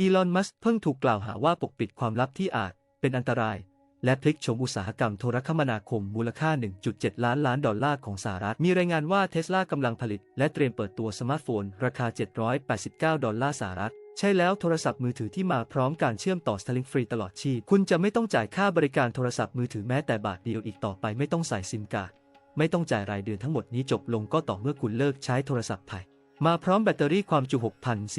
อีลอน มัสก์เพิ่งถูกกล่าวหาว่าปกปิดความลับที่อาจเป็นอันตราย และพลิกโฉมอุตสาหกรรมโทรคมนาคมมูลค่า 1.7 ล้านล้านดอลลาร์ของสหรัฐ มีรายงานว่าเทสลากำลังผลิต และเตรียมเปิดตัวสมาร์ทโฟน ราคา 789 ดอลลาร์สหรัฐ ใช่แล้วโทรศัพท์มือถือที่มาพร้อมการเชื่อมต่อ Starlink ฟรีตลอดชีพ คุณจะไม่ต้องจ่ายค่าบริการโทรศัพท์มือถือแม้แต่บาทเดียวอีกต่อไปไม่ต้องใส่ซิมการ์ดไม่ต้องจ่ายรายเดือนทั้งหมดนี้จบลงก็ต่อเมื่อคุณเลิกใช้โทรศัพท์ไทยมาพร้อมแบตเตอรี่ความจุ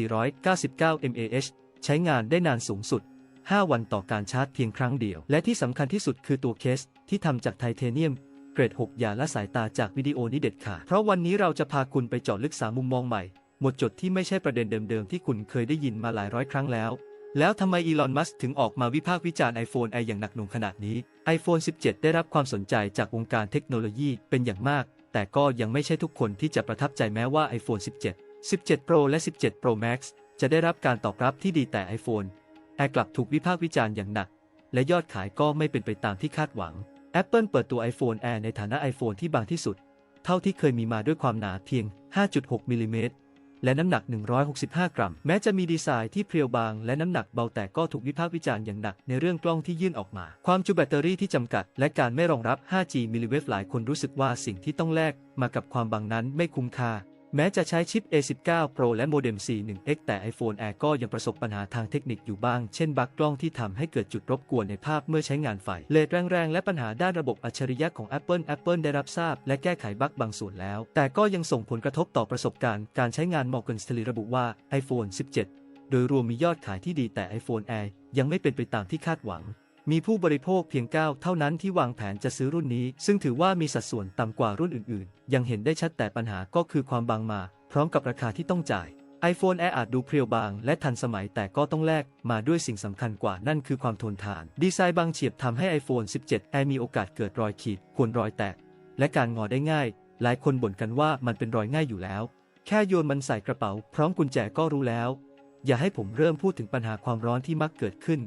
6,499 mAh ใช้งานได้นานสูงสุด 5 วันต่อการชาร์จเพียงครั้งเดียว และที่สำคัญที่สุดคือตัวเคสที่ทำจากไทเทเนียม เกรด 6 อย่าละสายตาจากวิดีโอนี้เด็ดขาดเพราะวันนี้เราจะพาคุณไปเจาะลึกสามมุมมองใหม่ หมดจดที่ไม่ใช่ประเด็นเดิมๆที่คุณเคยได้ยินมาหลายร้อยครั้งแล้ว แล้วทำไมอีลอนมัสก์ถึงออกมาวิพากษ์วิจารณ์ iPhone ไออย่างหนักหน่วงขนาดนี้ iPhone 17 ได้รับความสนใจจากวงการเทคโนโลยีเป็นอย่างมาก แต่ก็ยังไม่ใช่ทุกคนที่จะประทับใจแม้ว่า iPhone 17 17 Pro และ 17 Pro Max จะได้รับการตอบรับที่ดีแต่ iPhone แอร์กลับถูกวิพากษ์วิจารณ์อย่างหนัก และยอดขายก็ไม่เป็นไปตามที่คาดหวัง Apple เปิดตัว iPhone Air ในฐานะ iPhone ที่บางที่สุด เท่าที่เคยมีมาด้วยความหนาเพียง 5.6 มิลลิเมตร และน้ำหนัก 165 กรัม แม้จะมีดีไซน์ที่เพรียวบาง และน้ำหนักเบาแต่ก็ถูกวิพากษ์วิจารณ์อย่างหนักในเรื่องกล้องที่ยื่นออกมา ความจุแบตเตอรี่ที่จำกัด และการไม่รองรับ 5G มิลลิเวฟหลายคนรู้สึกว่าสิ่งที่ต้องแลกมากับความบางนั้นไม่คุ้มค่า แม้จะใช้ชิป A19 Pro และโมเด็ม C1X แต่ iPhone Air ก็ยังประสบปัญหาทางเทคนิคอยู่บ้าง เช่นบั๊กกล้องที่ทำให้เกิดจุดรบกวนในภาพเมื่อใช้งานไฟ เลทแรงๆ และปัญหาด้านระบบอัจฉริยะของ Apple Apple ได้รับทราบ และแก้ไขบั๊กบางส่วนแล้ว แต่ก็ยังส่งผลกระทบต่อประสบการณ์การใช้งานมอร์กนสตลีระบุว่า iPhone 17 โดยรวมมียอดขายที่ดีแต่ iPhone Air ยังไม่เป็นไปตามที่คาดหวัง มีผู้บริโภคเพียง 9 เท่านั้นที่วางแผนจะซื้อรุ่นนี้ ซึ่งถือว่ามีสัดส่วนต่ำกว่ารุ่นอื่นๆ ยังเห็นได้ชัดแต่ปัญหาก็คือความบางมา พร้อมกับราคาที่ต้องจ่าย iPhone Air อาจดูเพรียวบาง และทันสมัยแต่ก็ต้องแลกมาด้วยสิ่งสำคัญกว่านั่นคือความทนทาน ดีไซน์บางเฉียบทำให้ iPhone 17 Air มีโอกาสเกิดรอยขีดข่วนรอยแตก และการงอได้ง่าย หลายคนบ่นกันว่ามันเป็นรอยง่ายอยู่แล้ว แค่โยนมันใส่กระเป๋า พร้อมกุญแจก็รู้แล้ว อย่าให้ผมเริ่มพูดถึงปัญหาความร้อนที่มักเกิดขึ้น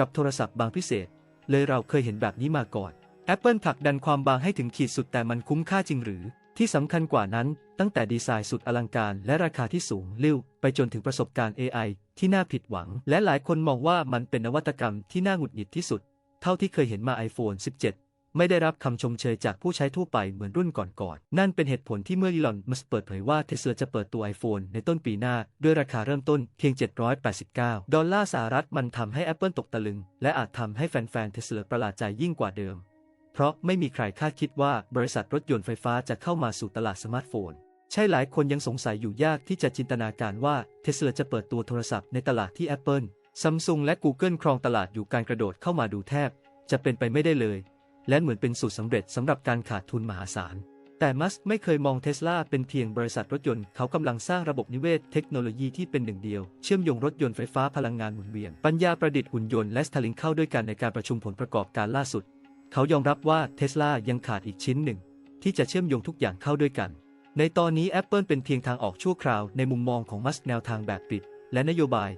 กับโทรศัพท์บางพิเศษ เลยเราเคยเห็นแบบนี้มาก่อน Apple ผลักดันความบางให้ถึงขีดสุดแต่มันคุ้มค่าจริงหรือ ที่สำคัญกว่านั้น ตั้งแต่ดีไซน์สุดอลังการและราคาที่สูงลิ่วไปจนถึงประสบการณ์ AI ที่น่าผิดหวัง และหลายคนมองว่ามันเป็นนวัตกรรมที่น่าหงุดหงิดที่สุด เท่าที่เคยเห็นมา iPhone 17 ไม่ได้รับคำชมเชยจากผู้ใช้ทั่วไปเหมือนรุ่นก่อนๆนั่นเป็นเหตุผลที่เมื่ออีลอนมัสเปิดเผยว่าเทสลาจะเปิดตัว iPhone ในต้นปีหน้า ด้วยราคาเริ่มต้นเพียง 789 ดอลลาร์สหรัฐมันทำให้ Apple ตกตะลึง และอาจทำให้แฟนๆเทสลาประหลาดใจยิ่งกว่าเดิม เพราะไม่มีใครคาดคิดว่าบริษัทรถยนต์ไฟฟ้าจะเข้ามาสู่ตลาดสมาร์ทโฟนใช่หลายคนยังสงสัยอยู่ยากที่จะจินตนาการว่าเทสลาจะเปิดตัวโทรศัพท์ในตลาดที่ Apple Samsung และ Google ครองตลาดอยู่การกระโดดเข้ามาดูแทบ จะเป็นไปไม่ได้เลย และเหมือนเป็นสูตรสำเร็จสำหรับการขาดทุนมหาศาล แต่มัสก์ไม่เคยมองเทสลาเป็นเพียงบริษัทรถยนต์ เขากำลังสร้างระบบนิเวศเทคโนโลยีที่เป็นหนึ่งเดียว เชื่อมโยงรถยนต์ไฟฟ้าพลังงานหมุนเวียน ปัญญาประดิษฐ์หุ่นยนต์และสตาลิงเข้าด้วยกันในการประชุมผลประกอบการล่าสุด เขายอมรับว่าเทสลายังขาดอีกชิ้นหนึ่ง ที่จะเชื่อมโยงทุกอย่างเข้าด้วยกัน ในตอนนี้ Apple เป็นเพียงทางออกชั่วคราวในมุมมองของมัสก์แนวทางแบบปิด และนโยบาย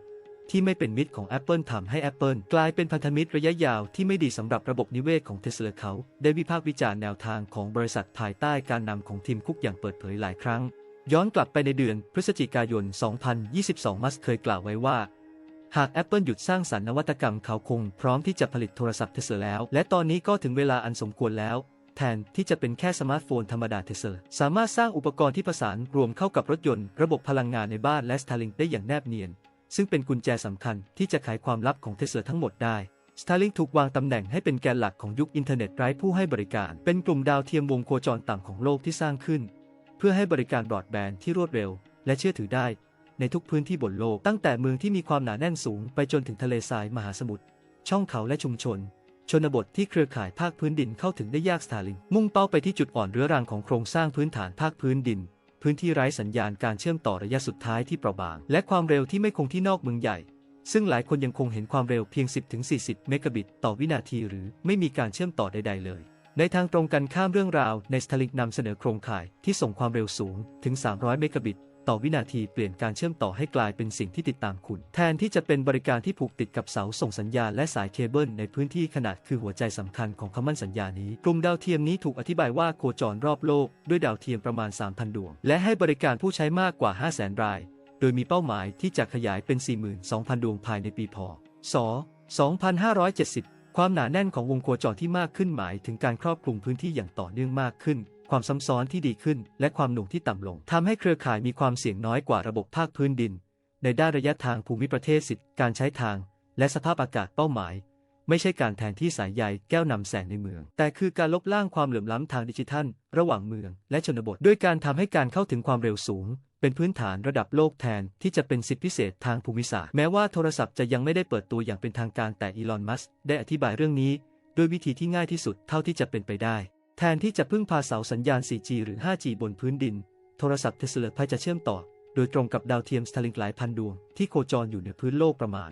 ที่ไม่เป็นมิตรของ Apple ทำให้ Apple กลายเป็นพันธมิตรระยะยาวที่ไม่ดีสำหรับระบบนิเวศของเทสลาเขา ได้วิพากษ์วิจารณ์แนวทางของบริษัทภายใต้การนำของทีมคุกอย่างเปิดเผยหลายครั้ง ย้อนกลับไปในเดือนพฤศจิกายน 2022 มัสเคยกล่าวไว้ว่าหาก Apple หยุดสร้างสรรค์นวัตกรรมเขาคงพร้อมที่จะผลิตโทรศัพท์เทสลาแล้ว และตอนนี้ก็ถึงเวลาอันสมควรแล้ว แทนที่จะเป็นแค่สมาร์ทโฟนธรรมดาเทสลาสามารถสร้างอุปกรณ์ที่ประสานรวมเข้ากับรถยนต์ ระบบพลังงานในบ้านและ Starlink ได้อย่างแนบเนียน ซึ่งเป็นกุญแจสำคัญที่จะไขความลับของเทสลาทั้งหมดได้ Starlink ถูกวางตำแหน่งให้เป็นแกนหลักของยุคอินเทอร์เน็ตไร้ผู้ให้บริการ เป็นกลุ่มดาวเทียมวงโคจรต่ำของโลกที่สร้างขึ้น เพื่อให้บริการบรอดแบนด์ที่รวดเร็ว และเชื่อถือได้ ในทุกพื้นที่บนโลก ตั้งแต่เมืองที่มีความหนาแน่นสูงไปจนถึงทะเลทรายมหาสมุทร ช่องเขาและชุมชน ชนบทที่เครือข่ายภาคพื้นดินเข้าถึงได้ยากสตาร์ลิงมุ่งเป้าไปที่จุดอ่อนเรื้อรังของโครงสร้างพื้นฐานภาคพื้นดิน พื้นที่ไร้สัญญาณการเชื่อมต่อระยะสุดท้ายที่เปราะบาง และความเร็วที่ไม่คงที่นอกเมืองใหญ่ ซึ่งหลายคนยังคงเห็นความเร็วเพียง 10-40 เมกะบิตต่อวินาที หรือไม่มีการเชื่อมต่อใด ๆ เลย ในทางตรงกันข้ามเรื่องราวใน Starlink นำเสนอโครงข่ายที่ส่งความเร็วสูงถึง 300 เมกะบิต ต่อวินาทีเปลี่ยนการเชื่อมต่อให้กลายเป็นสิ่งที่ติดตามคุณ แทนที่จะเป็นบริการที่ผูกติดกับเสาส่งสัญญาณและสายเคเบิลในพื้นที่ขนาดคือหัวใจสำคัญของคำมั่นสัญญานี้ กลุ่มดาวเทียมนี้ถูกอธิบายว่าโคจรรอบโลกด้วยดาวเทียมประมาณ 3,000 ดวง และให้บริการผู้ใช้มากกว่า 500,000 ราย โดยมีเป้าหมายที่จะขยายเป็น 42,000 ดวงภายในปีพ.ศ.2570 ความหนาแน่นของวงโคจรที่มากขึ้นหมายถึงการครอบคลุมพื้นที่อย่างต่อเนื่องมากขึ้น ความซ้ำซ้อนที่ดีขึ้น และความหน่วงที่ต่ำลงทำให้เครือข่ายมีความเสี่ยงน้อยกว่าระบบภาคพื้นดิน ในด้านระยะทางภูมิประเทศสิทธิการใช้ทาง และสภาพอากาศเป้าหมาย ไม่ใช่การแทนที่สายใยแก้วนำแสงในเมือง แต่คือการลบล้างความเหลื่อมล้ำทางดิจิทัล ระหว่างเมือง และชนบท ด้วยการทำให้การเข้าถึงความเร็วสูง เป็นพื้นฐานระดับโลกแทนที่จะเป็นสิทธิพิเศษทางภูมิศาสตร์แม้ว่าโทรศัพท์จะยังไม่ได้เปิดตัวอย่างเป็นทางการแต่อีลอนมัสก์ได้อธิบายเรื่องนี้ ด้วยวิธีที่ง่ายที่สุดเท่าที่จะเป็นไปได้ แทนที่จะพึ่งพาเสาสัญญาณ 4G หรือ 5G บนพื้นดิน โทรศัพท์เทสลาพายจะเชื่อมต่อ โดยตรงกับดาวเทียมสตาร์ลิงหลายพันดวง ที่โคจรอยู่เหนือพื้นโลกประมาณ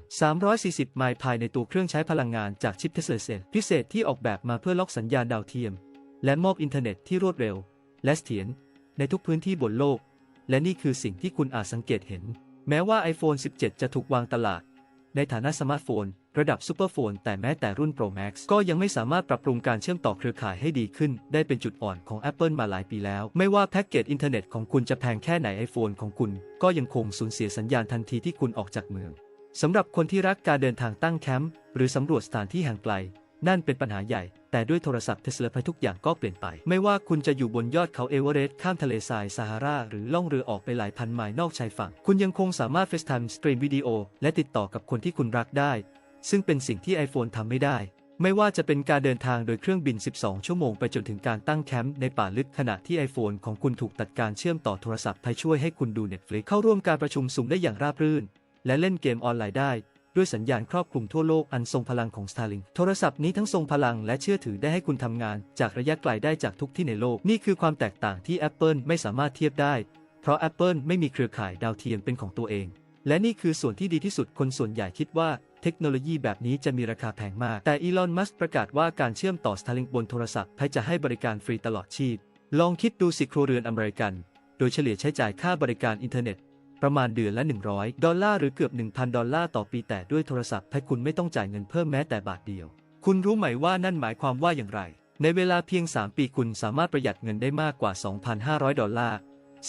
340 ไมล์ภายในตัวเครื่องใช้พลังงานจากชิปเทสลาเซลพิเศษที่ออกแบบมาเพื่อล็อกสัญญาณดาวเทียม และมอบอินเทอร์เน็ตที่รวดเร็ว และเสถียรในทุกพื้นที่บนโลก และนี่คือสิ่งที่คุณอาจสังเกตเห็น แม้ว่า iPhone 17 จะถูกวางตลาด ในฐานะสมาร์ทโฟน ระดับซูเปอร์โฟนแต่แม้แต่รุ่น Pro Max ก็ยังไม่สามารถปรับปรุงการเชื่อมต่อเครือข่ายให้ดีขึ้น ได้เป็นจุดอ่อนของ Apple มาหลายปีแล้ว ไม่ว่าแพ็กเกจอินเทอร์เน็ตของคุณจะแพงแค่ไหน iPhone ของคุณ ก็ยังคงสูญเสียสัญญาณทันทีที่คุณออกจากเมืองสำหรับคนที่รักการเดินทางตั้งแคมป์หรือสำรวจสถานที่ห่างไกล นั่นเป็นปัญหาใหญ่ แต่ด้วยโทรศัพท์เทสลาทุกอย่างก็เปลี่ยนไป ไม่ว่าคุณจะอยู่บนยอดเขาเอเวอเรสต์ข้ามทะเลทรายซาฮารา หรือล่องเรือออกไปหลายพันไมล์นอกชายฝั่ง คุณยังคงสามารถเฟซไทม์สตรีมวิดีโอและติดต่อกับคนที่คุณรักได้ ซึ่งเป็นสิ่งที่ iPhone ทำไม่ได้ ไม่ว่าจะเป็นการเดินทางโดยเครื่องบิน 12 ชั่วโมงไปจนถึงการตั้งแคมป์ในป่าลึกขณะที่ iPhone ของคุณถูกตัดการเชื่อมต่อโทรศัพท์ไปช่วยให้คุณดู Netflix เข้าร่วมการประชุมสูงได้อย่างราบรื่น และเล่นเกมออนไลน์ได้ ด้วยสัญญาณครอบคลุมทั่วโลกอันทรงพลังของ Starlink โทรศัพท์นี้ทั้งทรงพลังและเชื่อถือได้ให้คุณทำงาน จากระยะไกลได้จากทุกที่ในโลก นี่คือความแตกต่างที่ Apple ไม่สามารถเทียบได้ เพราะ Apple ไม่มีเครือข่ายดาวเทียมเป็นของตัวเอง และนี่คือส่วนที่ดีที่สุดคนส่วนใหญ่คิดว่า เทคโนโลยีแบบนี้จะมีราคาแพงมาก แต่อีลอนมัสก์ประกาศว่าการเชื่อมต่อ Starlink บนโทรศัพท์จะให้บริการฟรีตลอดชีพ ลองคิดดูสิครัวเรือนอเมริกัน โดยเฉลี่ยใช้จ่ายค่าบริการอินเทอร์เน็ต ประมาณเดือนละ 100 ดอลลาร์หรือเกือบ 1,000 ดอลลาร์ต่อปีแต่ด้วยโทรศัพท์ให้คุณไม่ต้องจ่ายเงินเพิ่มแม้แต่บาทเดียว คุณรู้ไหมว่านั่นหมายความว่าอย่างไร ในเวลาเพียง 3 ปีคุณสามารถประหยัดเงินได้มากกว่า 2,500 ดอลลาร์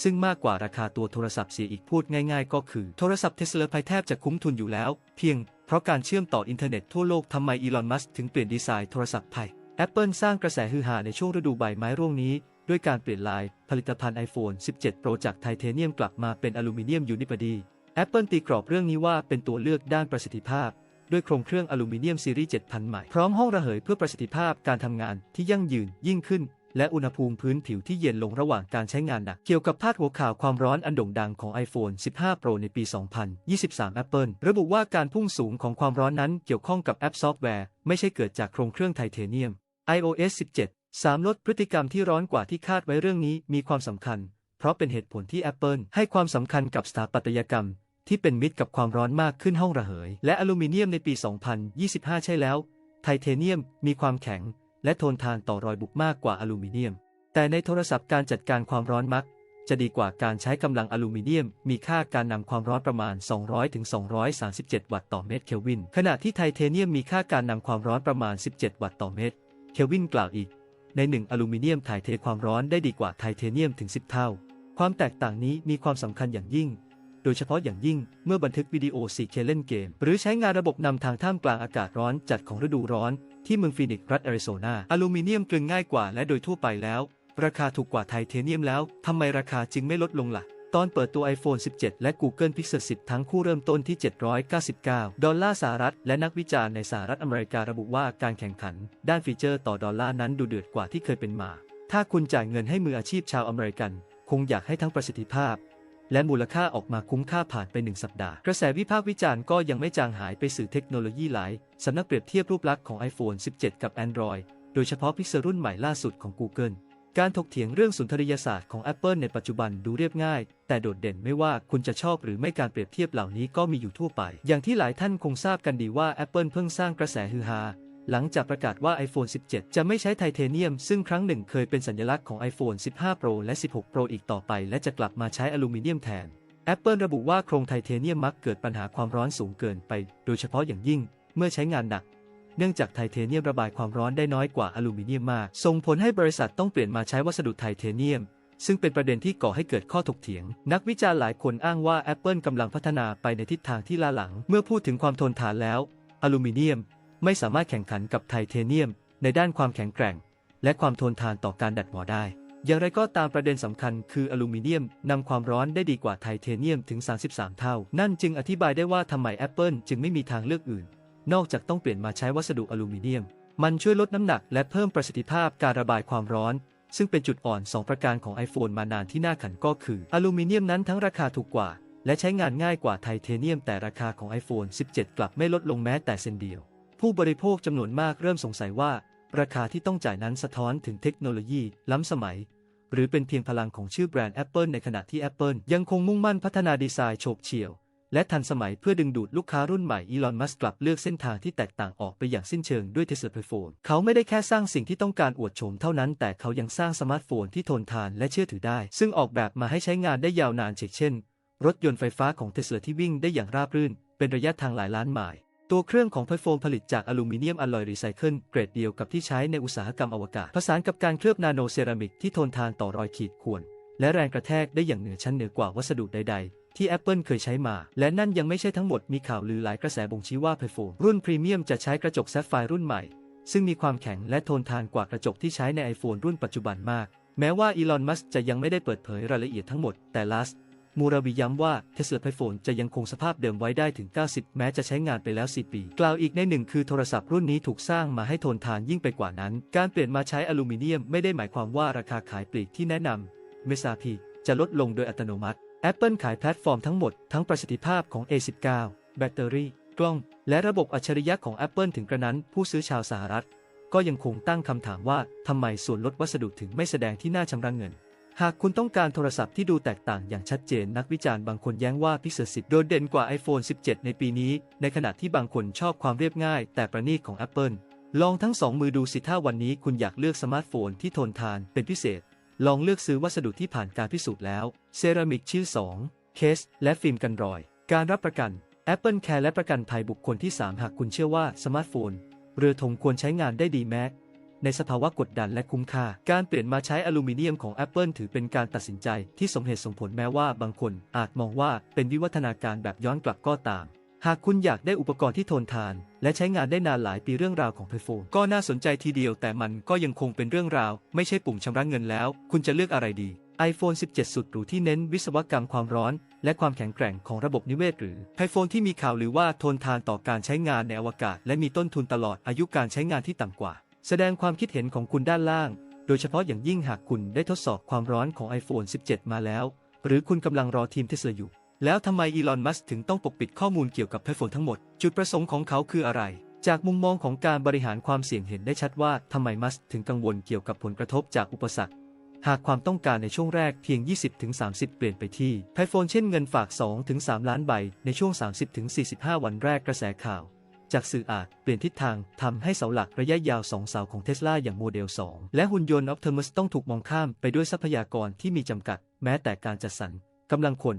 ซึ่งมากกว่าราคาตัวโทรศัพท์เสียอีกพูดง่ายๆ ก็คือโทรศัพท์เทสลาไพแทบจะคุ้มทุนอยู่แล้ว เพียง ราะการเชื่อมต่ออินเทอร์เน็ตทั่วโลกทำไมอีลอน มัสก์ถึงเปลี่ยนดีไซน์โทรศัพท์ไพ Apple สร้างกระแสฮือฮาในช่วงฤดูใบไม้ร่วงนี้ ด้วยการเปลี่ยนลายผลิตภัณฑ์ iPhone 17 Pro จากไทเทเนียมกลับมาเป็นอลูมิเนียมยูนิบดี Apple ตีกรอบเรื่องนี้ว่าเป็นตัวเลือกด้านประสิทธิภาพ ด้วยโครงเครื่องอลูมิเนียมซีรีส์ 7000 ใหม่ พร้อมห้องระเหยเพื่อประสิทธิภาพการทำงานที่ยั่งยืนยิ่งขึ้น และอุณหภูมิพื้นผิวที่เย็นลงระหว่างการใช้งานหนัก เกี่ยวกับพาดหัวข่าวความร้อนอันโด่งดังของ iPhone 15 Pro ในปี 2023 Apple ระบุว่าการพุ่งสูงของความร้อนนั้นเกี่ยวข้องกับแอปซอฟต์แวร์ ไม่ใช่เกิดจากโครงเครื่องไทเทเนียม iOS 17 3 ลดพฤติกรรมที่ร้อนกว่าที่คาดไว้เรื่องนี้มีความสำคัญ เพราะเป็นเหตุผลที่ Apple ให้ความสำคัญกับสถาปัตยกรรม ที่เป็นมิตรกับความร้อนมากขึ้นห้องระเหย และอลูมิเนียมในปี 2025 ใช่แล้ว ไทเทเนียมมีความแข็ง และทนทานต่อรอยบุบมากกว่าอลูมิเนียม แต่ในโทรศัพท์การจัดการความร้อนมัก จะดีกว่าการใช้กำลังอลูมิเนียม มีค่าการนำความร้อนประมาณ 200-237 วัตต์ต่อเมตรเคลวิน ขณะที่ไทเทเนียมมีค่าการนำความร้อนประมาณ 17 วัตต์ต่อเมตรเคลวินกล่าวอีก ในหนึ่งอลูมิเนียมถ่ายเทความร้อนได้ดีกว่าไทเทเนียมถึง 10 เท่า ความแตกต่างนี้มีความสำคัญอย่างยิ่งโดยเฉพาะอย่างยิ่งเมื่อบันทึกวิดีโอ 4K เล่นเกม หรือใช้งานระบบนำทางท่ามกลางอากาศร้อนจัดของฤดูร้อน ที่เมืองฟีนิกซ์รัฐแอริโซนาอลูมิเนียมกลึงง่ายกว่าและโดยทั่วไปแล้ว ราคาถูกกว่าไทเทเนียมแล้ว ทำไมราคาจึงไม่ลดลงล่ะ ตอนเปิดตัว iPhone 17 และ Google Pixel 10 ทั้งคู่เริ่มต้นที่ 799 ดอลลาร์สหรัฐ และนักวิจารณ์ในสหรัฐอเมริการะบุว่าการแข่งขัน ด้านฟีเจอร์ต่อดอลลาร์นั้นดูเดือดกว่าที่เคยเป็นมา ถ้าคุณจ่ายเงินให้มืออาชีพชาวอเมริกัน คงอยากให้ทั้งประสิทธิภาพ และมูลค่าออกมาคุ้มค่าผ่านไปหนึ่งสัปดาห์ กระแสวิพากษ์วิจารณ์ก็ยังไม่จางหายไปสื่อเทคโนโลยีหลาย สำนักเปรียบเทียบรูปลักษณ์ของ iPhone 17 กับ Android โดยเฉพาะ Pixel รุ่นใหม่ล่าสุดของ Google การถกเถียงเรื่องสุนทรียศาสตร์ของ Apple ในปัจจุบันดูเรียบง่าย แต่โดดเด่นไม่ว่าคุณจะชอบหรือไม่การเปรียบเทียบเหล่านี้ก็มีอยู่ทั่วไป อย่างที่หลายท่านคงทราบกันดีว่า Apple เพิ่งสร้างกระแสฮือฮา หลังจากประกาศว่า iPhone 17 จะไม่ใช้ไทเทเนียม ซึ่งครั้งหนึ่งเคยเป็นสัญลักษณ์ของ iPhone 15 Pro และ 16 Pro อีกต่อไป และจะกลับมาใช้อลูมิเนียมแทน Apple ระบุว่าโครงไทเทเนียมมักเกิดปัญหาความร้อนสูงเกินไป โดยเฉพาะอย่างยิ่ง เมื่อใช้งานหนัก เนื่องจากไทเทเนียมระบายความร้อนได้น้อยกว่าอลูมิเนียมมาก ส่งผลให้บริษัทต้องเปลี่ยนมาใช้วัสดุไทเทเนียม ซึ่งเป็นประเด็นที่ก่อให้เกิดข้อถกเถียง นักวิจารณ์หลายคนอ้างว่า Apple กำลังพัฒนาไปในทิศทางที่ล้าหลัง เมื่อพูดถึงความทนทานแล้ว อลูมิเนียม ไม่สามารถแข่งขันกับไทเทเนียม ในด้านความแข็งแกร่ง และความทนทานต่อการดัดหมอได้ อย่างไรก็ตามประเด็นสำคัญคืออลูมิเนียมนำความร้อนได้ดีกว่าไทเทเนียมถึง 33 เท่า นั่นจึงอธิบายได้ว่าทำไม Apple จึงไม่มีทางเลือกอื่น นอกจากต้องเปลี่ยนมาใช้วัสดุอลูมิเนียม มันช่วยลดน้ำหนักและเพิ่มประสิทธิภาพการระบายความร้อนซึ่งเป็นจุดอ่อน 2 ประการของ iPhone มานานที่น่าขันก็คือ อลูมิเนียมนั้นทั้งราคาถูกกว่า และใช้งานง่ายกว่าไทเทเนียมแต่ราคาของ iPhone 17 กลับไม่ลดลงแม้แต่เซนเดียว ผู้บริโภคจำนวนมากเริ่มสงสัยว่า ราคาที่ต้องจ่ายนั้นสะท้อนถึงเทคโนโลยี ล้ำสมัย หรือเป็นเพียงพลังของชื่อแบรนด์ Apple ในขณะที่ Apple ยังคงมุ่งมั่นพัฒนาดีไซน์โฉบเฉี่ยว และทันสมัยเพื่อดึงดูดลูกค้ารุ่นใหม่อีลอนมัสก์กลับเลือกเส้นทางที่แตกต่างออกไปอย่างสิ้นเชิงด้วยเทสลาไอโฟนเขาไม่ได้แค่สร้างสิ่งที่ต้องการอวดโฉมเท่านั้น แต่เขายังสร้างสมาร์ทโฟนที่ทนทานและเชื่อถือได้ ซึ่งออกแบบมาให้ใช้งานได้ยาวนานเช่นรถยนต์ไฟฟ้าของเทสลาที่วิ่งได้อย่างราบรื่น เป็นระยะทางหลายล้านไมล์ ตัวเครื่องของไพโฟนผลิตจากอลูมิเนียมอลลอยรีไซเคิลเกรดเดียวกับที่ใช้ในอุตสาหกรรมอวกาศผสานกับการเคลือบนาโนเซรามิกที่ทนทานต่อรอยขีดข่วน และแรงกระแทกได้อย่างเหนือชั้นเหนือกว่าวัสดุใด ๆที่ Apple เคยใช้มา และนั่นยังไม่ใช่ทั้งหมด มีข่าวลือหลายกระแสบ่งชี้ว่าไพโฟนรุ่นพรีเมียมจะใช้กระจกแซฟไฟร์รุ่นใหม่ ซึ่งมีความแข็งและทนทานกว่ากระจกที่ใช้ใน iPhone รุ่นปัจจุบันมาก แม้ว่าอีลอน มัสจะยังไม่ได้เปิดเผยรายละเอียดทั้งหมด แต่ลัส มูราวีย้ำว่าเทสลาไพโฟนจะยังคงสภาพเดิมไว้ได้ถึง 90 แม้จะใช้งานไปแล้ว 4 ปี กล่าวอีกในหนึ่งคือโทรศัพท์รุ่นนี้ถูกสร้างมาให้ทนทานยิ่งไปกว่านั้น การเปลี่ยนมาใช้อลูมิเนียมไม่ได้หมายความว่าราคาขายปลีกที่แนะนำเมซาพีจะลดลงโดยอัตโนมัติ Apple ขายแพลตฟอร์มทั้งหมดทั้งประสิทธิภาพของ A19 แบตเตอรี่ กล้อง และระบบอัจฉริยะของ Apple ถึงกระนั้นผู้ซื้อชาวสหรัฐ ก็ยังคงตั้งคำถามว่าทำไมส่วนลดวัสดุถึงไม่แสดงที่หน้าชำระเงิน หากคุณต้องการโทรศัพท์ที่ดูแตกต่างอย่างชัดเจนนักวิจารณ์บางคนแย้งว่าพิเศษสิทธิ์โดดเด่นกว่า iPhone 17 ในปีนี้ ในขณะที่บางคนชอบความเรียบง่าย แต่ประณีตของ Apple ลองทั้งสองมือดูสิถ้าวันนี้คุณอยากเลือกสมาร์ทโฟนที่ทนทานเป็นพิเศษ ลองเลือกซื้อวัสดุที่ผ่านการพิสูจน์แล้ว เซรามิกชิ้น2เคส และฟิล์มกันรอย การรับประกัน Apple Care และประกันภัยบุคคลที่ 3 หากคุณเชื่อว่าสมาร์ทโฟน เรือธงควรใช้งานได้ดีแม้ ในสภาวะกดดันและคุ้มค่า การเปลี่ยนมาใช้อลูมิเนียมของ Apple ถือเป็นการตัดสินใจที่สมเหตุสมผลแม้ว่าบางคน อาจมองว่าเป็นวิวัฒนาการแบบย้อนกลับก็ตาม หากคุณอยากได้อุปกรณ์ที่ทนทาน และใช้งานได้นานหลายปีเรื่องราวของไพโฟนก็น่าสนใจทีเดียวแต่มันก็ยังคงเป็นเรื่องราว ไม่ใช่ปุ่มชำระเงินแล้ว คุณจะเลือกอะไรดี iPhone 17 สุดหรูที่เน้นวิศวกรรมความร้อน และความแข็งแกร่งของระบบนิเวศหรือไ p โฟนที่มีข่าวหรือว่าทนทานต่อการใช้งานในอวกาศ และมีต้นทุนตลอดอายุการใช้งานที่ต่ำกว่า แสดงความคิดเห็นของคุณด้านล่าง โดยเฉพาะอย่างยิ่งหากคุณได้ทดสอบความร้อนของ iPhone 17 มาแล้ว หรือคุณกำลังรอทีมเทสลาอยู่ แล้วทำไมอีลอน มัสก์ถึงต้องปกปิดข้อมูลเกี่ยวกับไ p โฟนทั้งหมด จุดประสงค์ของเขาคืออะไร จากมุมมองของการบริหารความเสี่ยงเห็นได้ชัดว่าทำไมมัสก์ถึงกังวลเกี่ยวกับผลกระทบจากอุปสรรค หากความต้องการในช่วงแรกเพียง 20-30 เปลี่ยนไปที่ไพโฟนเช่นเงินฝาก 2-3 ล้านใบในช่วง 30-45 วันแรกกระแสข่าว จากสื่ออาจเปลี่ยนทิศทางทำให้เสาหลักระยะยาวสองเสาของเทสลาอย่างโมเดล 2 และหุ่นยนต์ออ t เท m มัสต้องถูกมองข้ามไปด้วยทรัพยากรที่มีจำกัด แม้แต่การจัดสรรกำลังคน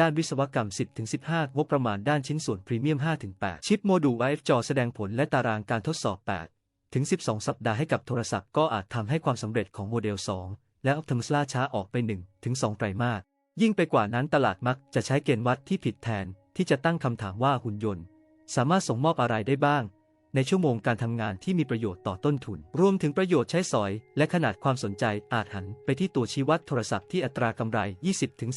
ด้านวิศวกรรม 10-15 งบประมาณด้านชิ้นส่วนพรีเมียม 5-8 ชิปโมดูล IF จอแสดงผลและตารางการทดสอบ 8 ถึง 12 สัปดาห์ให้กับโทรศัพท์ก็อาจทำให้ความสำเร็จของโมเดล 2 และ Optimus ล่าช้าออกไป 1 ถึง 2 ไตรมาส ยิ่งไปกว่านั้นตลาดมักจะใช้เกณฑ์วัดที่ผิดแทนที่จะตั้งคำถามว่าหุ่นยนต์ สามารถส่งมอบอะไรได้บ้าง ในชั่วโมงการทำงานที่มีประโยชน์ต่อต้นทุน รวมถึงประโยชน์ใช้สอย และขนาดความสนใจอาจหันไปที่ตัวชี้วัดโทรศัพท์ที่อัตรากำไร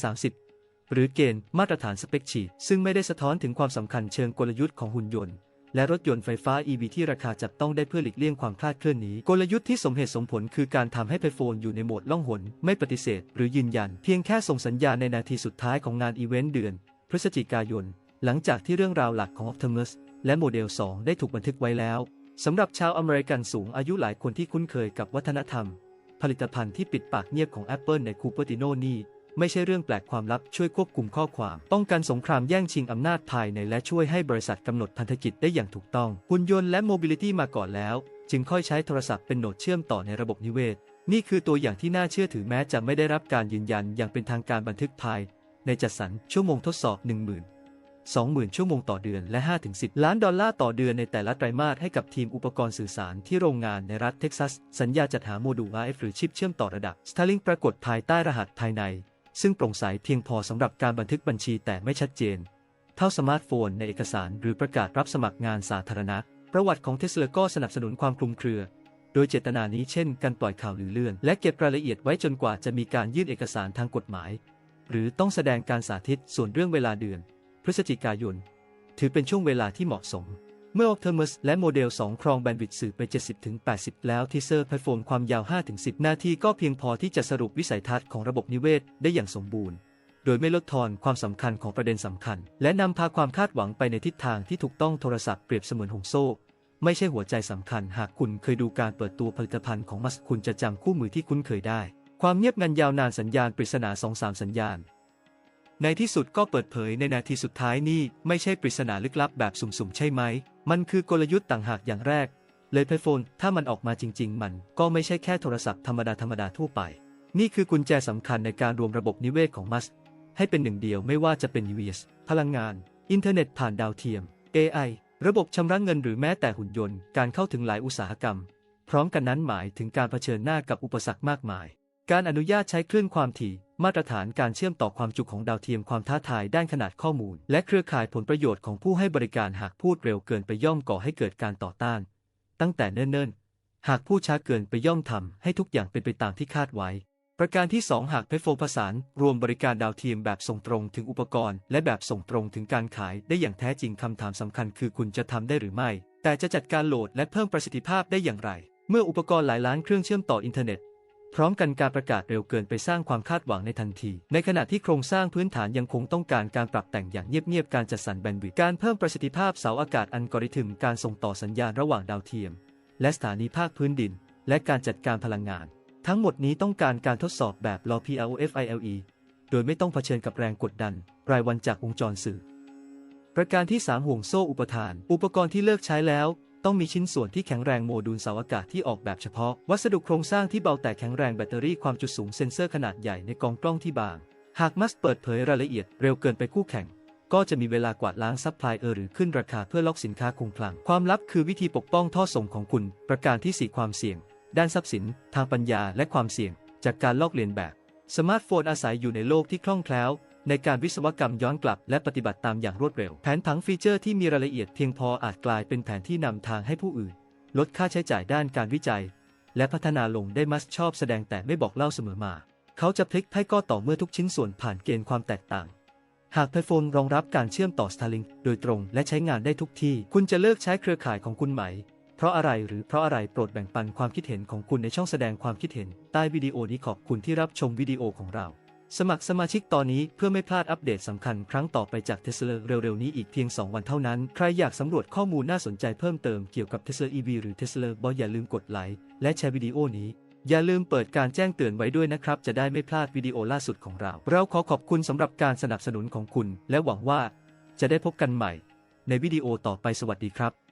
20-30 หรือเกณฑ์มาตรฐานสเปคฉีซึ่งไม่ได้สะท้อนถึงความสำคัญเชิงกลยุทธ์ของหุ่นยนต์และรถยนต์ไฟฟ้า EV ที่ราคาจับต้องได้เพื่อหลีกเลี่ยงความคลาดเคลื่อนนี้ กลยุทธ์ที่สมเหตุสมผลคือการทำให้ไพโฟนอยู่ในโหมดล่องหน ไม่ปฏิเสธ หรือยืนยัน เพียงแค่ส่งสัญญาณในนาทีสุดท้ายของงานอีเวนต์เดือน พฤศจิกายน หลังจากที่เรื่องราวหลักของ Optimus และโมเดล 2 ได้ถูกบันทึกไว้แล้วสำหรับชาวอเมริกันสูงอายุหลายคนที่คุ้นเคยกับวัฒนธรรม ผลิตภัณฑ์ที่ปิดปากเงียบของ Apple ในคูเปอร์ติโนนี่ ไม่ใช่เรื่องแปลกความลับช่วยควบคุมข้อความ ป้องกันสงครามแย่งชิงอำนาจภายในและช่วยให้บริษัทกำหนดพันธกิจได้อย่างถูกต้องหุ่นยนต์และโมบิลิตี้มาก่อนแล้ว จึงค่อยใช้โทรศัพท์เป็นโหนดเชื่อมต่อในระบบนิเวศ นี่คือตัวอย่างที่น่าเชื่อถือแม้จะไม่ได้รับการยืนยันอย่างเป็นทางการบันทึกภายในจัดสรรชั่วโมงทดสอบ 10,000 20,000 ชั่วโมงต่อเดือนและ 5-10 ล้านดอลลาร์ต่อเดือนในแต่ละไตรมาสให้กับทีมอุปกรณ์สื่อสารที่โรงงานในรัฐเท็กซัส สัญญาจัดหาโมดูล RF หรือชิปเชื่อมต่อระดับ Starlink ปรากฏภายใต้รหัสภายใน ซึ่งโปร่งใสเพียงพอสำหรับการบันทึกบัญชีแต่ไม่ชัดเจน เท่าสมาร์ทโฟนในเอกสารหรือประกาศรับสมัครงานสาธารณะ ประวัติของเทสลาก็สนับสนุนความคลุมเครือโดยเจตนานี้เช่น การปล่อยข่าวหรือเลื่อน และเก็บรายละเอียดไว้จนกว่าจะมีการยื่นเอกสารทางกฎหมาย หรือต้องแสดงการสาธิตส่วนเรื่องเวลาเดือน พฤศจิกายน ถือเป็นช่วงเวลาที่เหมาะสม เมื่อ Optimus และโมเดล 2 ครองแบนด์วิดต์สื่อไป 70-80 แล้วทีเซอร์แพลตฟอร์มความยาว 5-10 นาทีก็เพียงพอที่จะสรุปวิสัยทัศน์ของระบบนิเวศได้อย่างสมบูรณ์ โดยไม่ลดทอนความสำคัญของประเด็นสำคัญ และนำพาความคาดหวังไปในทิศทางที่ถูกต้องโทรศัพท์เปรียบเสมือนห่วงโซ่ไม่ใช่หัวใจสำคัญ หากคุณเคยดูการเปิดตัวผลิตภัณฑ์ของมัสคุณจะจำคู่มือที่คุ้นเคยได้ ความเงียบงันยาวนานสัญญาณปริศนาสองสามสัญญาณ ในที่สุดก็เปิดเผยในนาทีสุดท้ายนี่ไม่ใช่ปริศนาลึกลับแบบสุ่มๆใช่ไหม มันคือกลยุทธ์ต่างหากอย่างแรก เลยเพโฟนถ้ามันออกมาจริง ๆ มันก็ไม่ใช่แค่โทรศัพท์ธรรมดาธรรมดาทั่วไป นี่คือกุญแจสำคัญในการรวมระบบนิเวศของมัสให้เป็นหนึ่งเดียวไม่ว่าจะเป็น UVS พลังงาน อินเทอร์เน็ตผ่านดาวเทียม AI ระบบชำระเงินหรือแม้แต่หุ่นยนต์การเข้าถึงหลายอุตสาหกรรม พร้อมกันนั้นหมายถึงการเผชิญหน้ากับอุปสรรคมากมาย การอนุญาตใช้คลื่นความถี่ มาตรฐานการเชื่อมต่อความจุของดาวเทียมความท้าทายด้านขนาดข้อมูล และเครือข่ายผลประโยชน์ของผู้ให้บริการหากพูดเร็วเกินไปย่อมก่อให้เกิดการต่อต้าน ตั้งแต่เนิ่นๆ หากพูดช้าเกินไปย่อมทำให้ทุกอย่างเป็นไปตามที่คาดไว้ ประการที่ 2 หากเพชรโฟประสานรวมบริการดาวเทียมแบบส่งตรงถึงอุปกรณ์ และแบบส่งตรงถึงการขายได้อย่างแท้จริงคำถามสำคัญคือคุณจะทำได้หรือไม่ แต่จะจัดการโหลดและเพิ่มประสิทธิภาพได้อย่างไร เมื่ออุปกรณ์หลายล้านเครื่องเชื่อมต่ออินเทอร์เน็ต พร้อมกันการประกาศเร็วเกินไปสร้างความคาดหวังในทันที ในขณะที่โครงสร้างพื้นฐานยังคงต้องการการปรับแต่งอย่างเงียบๆ การจัดสรรแบนด์วิดต์ การเพิ่มประสิทธิภาพเสาอากาศอัลกอริทึม การส่งต่อสัญญาณระหว่างดาวเทียม และสถานีภาคพื้นดิน และการจัดการพลังงาน ทั้งหมดนี้ต้องการการทดสอบแบบ law PLOFILE โดยไม่ต้องเผชิญกับแรงกดดัน รายวันจากวงจรสื่อ ประการที่ 3 ห่วงโซ่อุปทาน อุปกรณ์ที่เลิกใช้แล้ว ต้องมีชิ้นส่วนที่แข็งแรงโมดูลเสาอากาศที่ออกแบบเฉพาะ วัสดุโครงสร้างที่เบาแต่แข็งแรงแบตเตอรี่ความจุสูงเซ็นเซอร์ขนาดใหญ่ในกองกล้องที่บาง หากมัสเปิดเผยรายละเอียดเร็วเกินไปคู่แข่ง ก็จะมีเวลากวาดล้างซัพพลายเออร์หรือขึ้นราคาเพื่อล็อกสินค้าคงคลัง ความลับคือวิธีปกป้องท่อส่งของคุณ ประการที่ 4 ความเสี่ยง ด้านทรัพย์สิน ทางปัญญาและความเสี่ยง จากการลอกเลียนแบบ สมาร์ทโฟนอาศัยอยู่ในโลกที่คล่องแคล่ว ในการวิศวกรรมย้อนกลับและปฏิบัติตามอย่างรวดเร็ว แผนผังฟีเจอร์ที่มีรายละเอียดเพียงพออาจกลายเป็นแผนที่นำทางให้ผู้อื่น ลดค่าใช้จ่ายด้านการวิจัย และพัฒนาลงได้มัสชอบแสดงแต่ไม่บอกเล่าเสมอมา เขาจะพลิกไพ่ก็ต่อเมื่อทุกชิ้นส่วนผ่านเกณฑ์ความแตกต่าง หากไพโฟนรองรับการเชื่อมต่อ Starlink โดยตรงและใช้งานได้ทุกที่ คุณจะเลิกใช้เครือข่ายของคุณไหม เพราะอะไรหรือเพราะอะไรโปรดแบ่งปันความคิดเห็นของคุณในช่องแสดงความคิดเห็นใต้วิดีโอนี้ขอบคุณที่รับชมวิดีโอของเรา สมัครสมาชิกตอนนี้เพื่อไม่พลาดอัปเดตสำคัญครั้งต่อไปจากเทสเลาเร็วๆ นี้อีกเพียง 2 วันเท่านั้น ใครอยากสำรวจข้อมูลน่าสนใจเพิ่มเติมเกี่ยวกับ Tesla EV หรือ Tesla บออย่าลืมกดไลค์และแชร์วิดีโอนี้ อย่าลืมเปิดการแจ้งเตือนไว้ด้วยนะครับ จะได้ไม่พลาดวิดีโอล่าสุดของเรา เราขอขอบคุณสำหรับการสนับสนุนของคุณ และหวังว่า จะได้พบกันใหม่ ในวิดีโอต่อไปสวัสดีครับ